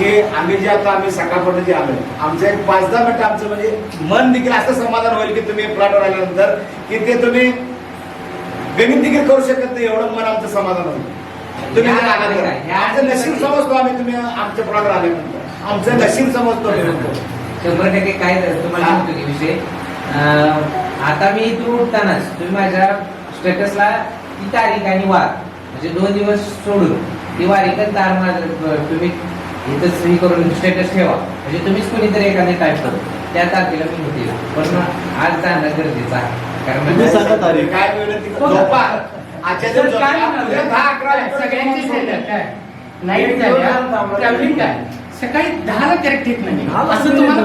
की आम्ही जे आता आम्ही सकाळपर्यंत जे आलो आमचं एक पाच दहा मिनिटं आमचं म्हणजे मन देखील असं समाधान होईल की तुम्ही प्लॉटवर आल्यानंतर की ते तुम्ही बेगीन देखील करू शकत नाही एवढं मन आमचं समाधान होईल. तुम्ही आमचं नशीब समजतो आम्ही तुम्ही आमच्या प्लॉटवर आल्यानंतर. आमचं नशीब समजतो. शंभर टक्के काय तुम्हाला हा. सांगतो की विषय. आता मी इथून उठतानाच तुम्ही माझ्या स्टेटसला ती तारीख आणि वार म्हणजे दोन दिवस सोडून ती वारीकच तार माझं तुम्ही इथंच हे करून स्टेटस ठेवा. म्हणजे तुम्हीच कोणीतरी एखादी टाईप करू. त्या तारखेला मी होतील पण आज जाणं गरजेचं आहे. कारण म्हणजे- तारीख. काय सगळ्यांची सकाळी दहाला करेक्ट येत नाही. असं तुम्हाला.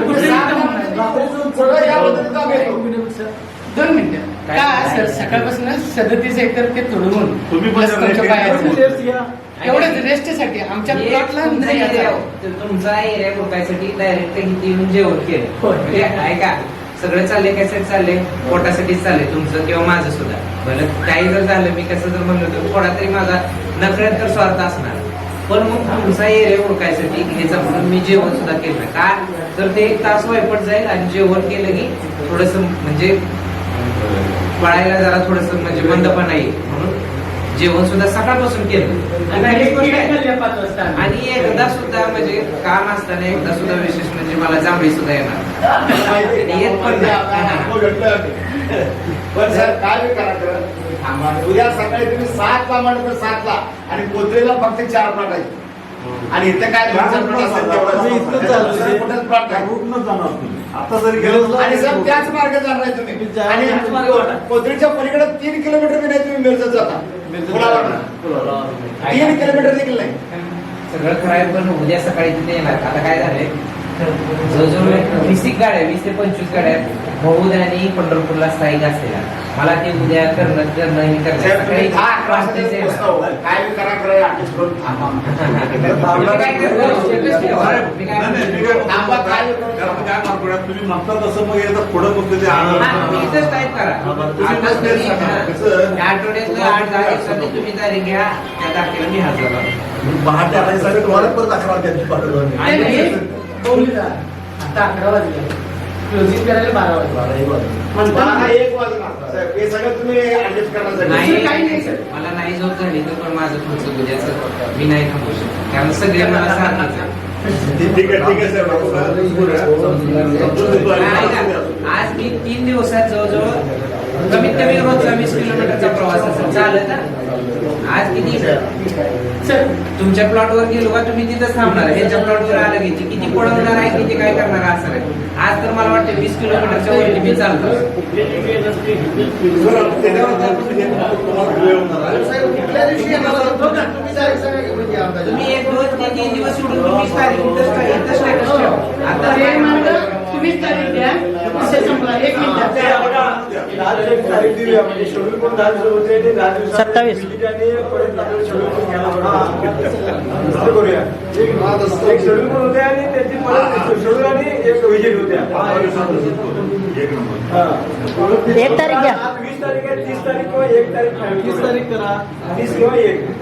दोन मिनिटं. काय सर सकाळपासून सदतीस एकर ते तुडवून तुम्ही पण rest. घ्या. एवढंच रेस्टसाठी आमच्या प्लॉटला तुमचा नाही एरिया आता. तुमचा एरिया रोखायसाठी डायरेक्ट इथे येऊन जेवण केलं. ऐका सगळं चाललंय कॅसेट चाललंय. पोटासाठीच चाललंय. तुमचं किंवा माझं सुद्धा. भलं काही जर झालं मी कसं जर म्हणलं तर थोडा तरी माझा नकळत तर स्वार्थ असणार. पण मग तुमचा एरिया ओळखायसाठी ह्याचा म्हणून मी जेवण सुद्धा केलं. का? तर ते एक तास वायपट जाईल आणि जेवण केलं की थोडस म्हणजे पळायला जरा थोडस म्हणजे मंदपणा येईल म्हणून जेवण सुद्धा सकाळपासून केलं. आणि आहे- एकदा सुद्धा म्हणजे काम असताना एकदा सुद्धा विशेष म्हणजे मला जांभळी सुद्धा येणार आहे, येत पण नाही. भेटला. पण सर काय करा. उद्या सकाळी तुम्ही सातला म्हणलं तर सातला आणि कोथळीला फक्त चार प्लॉट आहेत. आणि इथं काय चार प्लॉट आहे. आता जरी गेलो आणि सर त्याच मार्ग जाणार तुम्ही. आणि. कोथळीच्या पलीकडे तीन किलोमीटर बी नाही तुम्ही मिरजत जाता. तीन किलोमीटर देखील नाही. सगळं खरं आहे पण उद्या सकाळी तिथे येणार. आता काय झालंय? जवळजवळ वीस एक गाड्या वीस ते पंचवीस गाड्या बौद्ध आणि पंढरपूरला स्थायिक असलेल्या. मला ते उद्या करणं करणं हे तुम्ही म्हणता तसं मग एकदा पुढं फक्त ते आठवड्यातलं आठ दहा दिवसांनी तुम्ही तारीख घ्या. त्या तारखेला मी हजर. पहाटे आणायसाठी तुम्हाला परत अकरा पाठवलं. आता अकरा वाजले. क्लोजिंग करायला बारा वाजले. बारा म्हणतात एक वाजणार. साहेब, हे सगळं तुम्ही ऍडजस्ट करण्यासाठी नाही दुसरं काही नाही, सर. मला नाही झोप झाली तर पण माझं पुढचं उद्याचं मी नाही थांबू शकत. कारण सगळे मला सारखीच ठीक आहे ठीक आहे? आज मी तीन दिवसात जवळजवळ कमीत कमी रोजचा वीस किलोमीटरचा प्रवास असेल. चालत ना? आज किती? तुमच्या प्लॉटवर गेलो का तुम्ही तिथंच थांबणार ह्याच्या प्लॉटवर आलं की किती पळवणार आहे किती काय करणार असं आहे आज तर मला वाटतं वीस किलोमीटरच्या वरती मी चालतो. तुम्ही एक दोन ते तीन दिवस सोडून तुम्ही तारीख इथंच स्टेटस ठेवा. आता तुम्हीच तारीख द्या. एक मिनिट. सत्तावीस. एक नंबर. एक तारीख घ्या. वीस तारीख आहे तीस तारीख किंवा एक तारीख तीस तारीख करा. तीस किंवा एक.